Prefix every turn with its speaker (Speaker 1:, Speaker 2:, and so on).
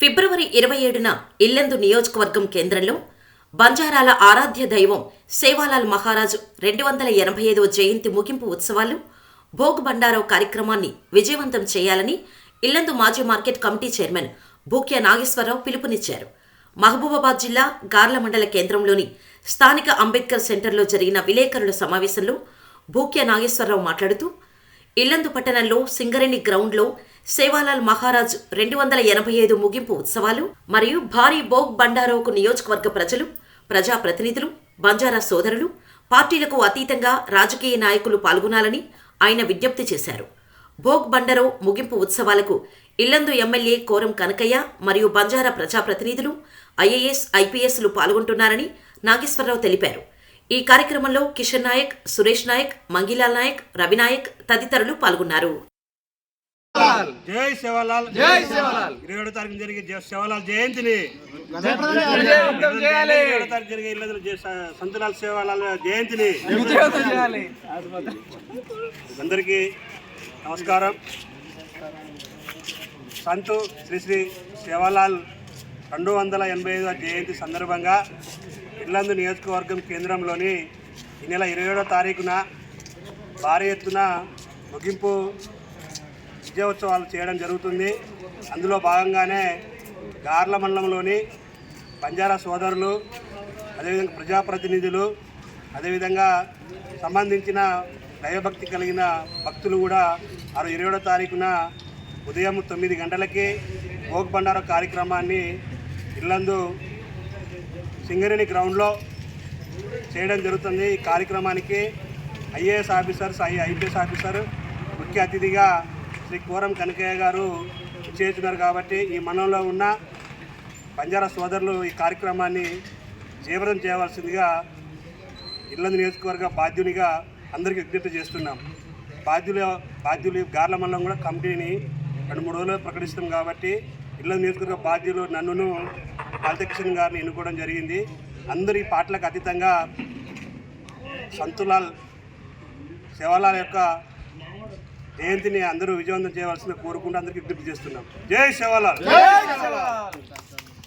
Speaker 1: ఫిబ్రవరి ఇరవై ఏడున ఇల్లెందు నియోజకవర్గం కేంద్రంలో బంజారాల ఆరాధ్య దైవం సేవాలాల్ మహారాజు రెండు వందల ఎనభై ఐదవ జయంతి ముగింపు ఉత్సవాలు భోగ్ బండారో కార్యక్రమాన్ని విజయవంతం చేయాలని ఇల్లందు మాజీ market committee chairman Bhukya Nageswara Rao పిలుపునిచ్చారు. మహబూబాబాద్ జిల్లా గార్ల మండల కేంద్రంలోని స్థానిక అంబేద్కర్ సెంటర్లో జరిగిన విలేకరుల సమావేశంలో భూక్య నాగేశ్వరరావు మాట్లాడుతూ ఇల్లందు పట్టణంలో సింగరేణి గ్రౌండ్లో సేవాలాల్ మహారాజ్ రెండు వందల ఎనభై ఐదు ముగింపు ఉత్సవాలు మరియు భారీ బోగ్ బండారోకు నియోజకవర్గ ప్రజలు ప్రజాప్రతినిధులు బంజారా సోదరులు పార్టీలకు అతీతంగా రాజకీయ నాయకులు పాల్గొనాలని ఆయన విజ్ఞప్తి చేశారు. భోగ్ బండరో ముగింపు ఉత్సవాలకు ఇల్లందు ఎమ్మెల్యే కోరం కనకయ్య మరియు బంజారా ప్రజాప్రతినిధులు ఐఏఎస్ ఐపీఎస్లు పాల్గొంటున్నారని నాగేశ్వరరావు తెలిపారు. ఈ కార్యక్రమంలో కిషన్ నాయక్ సురేష్ నాయక్ మంగిలాల్ నాయక్ రవినాయక్ తదితరులు పాల్గొన్నారు.
Speaker 2: జై శివలాల్.
Speaker 3: జై శివలాల్.
Speaker 2: ఇరవై ఏడో తారీఖు జరిగే జ- శివలాల్ జయంతిని. జరిగే స- సంతలాల్ శివలాల్ జయంతిని. అందరికీ నమస్కారం. సంతు శ్రీ శ్రీ శివలాల్ రెండు వందల ఎనభై ఐదవ జయంతి సందర్భంగా ఇల్లందు నియోజకవర్గం కేంద్రంలోని ఈ నెల ఇరవై ఏడో తారీఖున భారీ ఎత్తున ముగింపు విజయోత్సవాలు చేయడం జరుగుతుంది. అందులో భాగంగానే గార్ల మండలంలోని బంజారా సోదరులు అదేవిధంగా ప్రజాప్రతినిధులు అదేవిధంగా సంబంధించిన దైవభక్తి కలిగిన భక్తులు కూడా ఆ ఇరవై ఏడో తారీఖున ఉదయం తొమ్మిది గంటలకి భోగ్ బండార కార్యక్రమాన్ని ఇల్లందు సింగరేణి గ్రౌండ్లో చేయడం జరుగుతుంది. ఈ కార్యక్రమానికి IAS officers I IPS officer ముఖ్య అతిథిగా శ్రీ కోరం కనకయ్య గారు చేస్తున్నారు కాబట్టి ఈ మండలంలో ఉన్న బంజారా సోదరులు ఈ కార్యక్రమాన్ని జీవనం చేయవలసిందిగా ఇల్లందు నియోజకవర్గ బాధ్యునిగా అందరికీ విజ్ఞప్తి చేస్తున్నాం. బాధ్యుల బాధ్యులు గార్ల మండలం కూడా కమిటీని రెండు మూడు రోజులు ప్రకటిస్తాం కాబట్టి ఇల్లందు నియోజకవర్గ బాధ్యులు నన్నును బాలకృష్ణ గారిని ఎన్నుకోవడం జరిగింది. అందరి పాటలకు అతీతంగా సంతులాల్ శివలాల్ యొక్క జయంతిని అందరూ విజయవంతం చేయవలసిన కోరుకుంటూ అందరికీ విజ్ఞప్తి చేస్తున్నాం. జై శివలాల్!